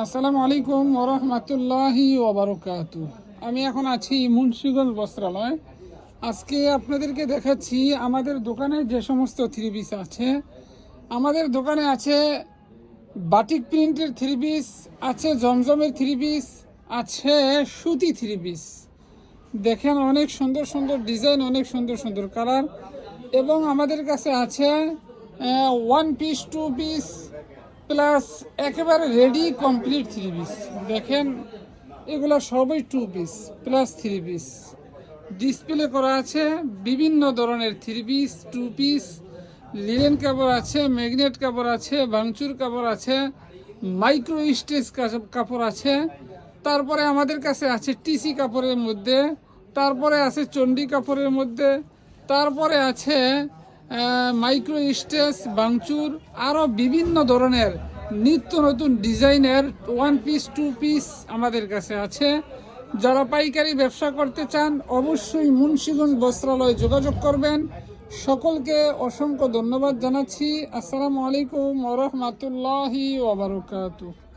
আসসালামু আলাইকুম ওরহমতুল্লাহি ওবরকাত আমি এখন আছি মুন্সিগঞ্জ বস্ত্রালয়। আজকে আপনাদেরকে দেখাচ্ছি আমাদের দোকানে যে সমস্ত থ্রি পিস আছে। আমাদের দোকানে আছে বাটিক প্রিন্টের থ্রি পিস, আছে জমজমের থ্রি পিস, আছে সুতি থ্রি পিস। দেখেন অনেক সুন্দর সুন্দর ডিজাইন, অনেক সুন্দর সুন্দর কালার। এবং আমাদের কাছে আছে one piece two piece plus একেবারে রেডি কমপ্লিট থ্রি পিস দেখেন, এগুলো সবই two piece plus three piece display করা আছে বিভিন্ন ধরনের three piece two piece linen কাপড় আছে ম্যাগনেট কাপড় আছে, ভাঙচুর কাপড় আছে মাইক্রো স্টেজ কাপড় আছে। তারপরে আমাদের কাছে আছে টিসি কাপড়ের মধ্যে, তারপরে আছে চণ্ডী কাপড়ের মধ্যে, তারপরে আছে মাইক্রো স্টেজ বাংচুর আরও বিভিন্ন ধরনের নিত্য নতুন ডিজাইনের ওয়ান পিস টু পিস আমাদের কাছে আছে। যারা পাইকারি ব্যবসা করতে চান, অবশ্যই মুন্সিগঞ্জ বস্ত্রালয়ে যোগাযোগ করবেন। সকলকে অসংখ্য ধন্যবাদ জানাচ্ছি। আসসালামু আলাইকুম ওরহমতুল্লাহি ওবরকাতু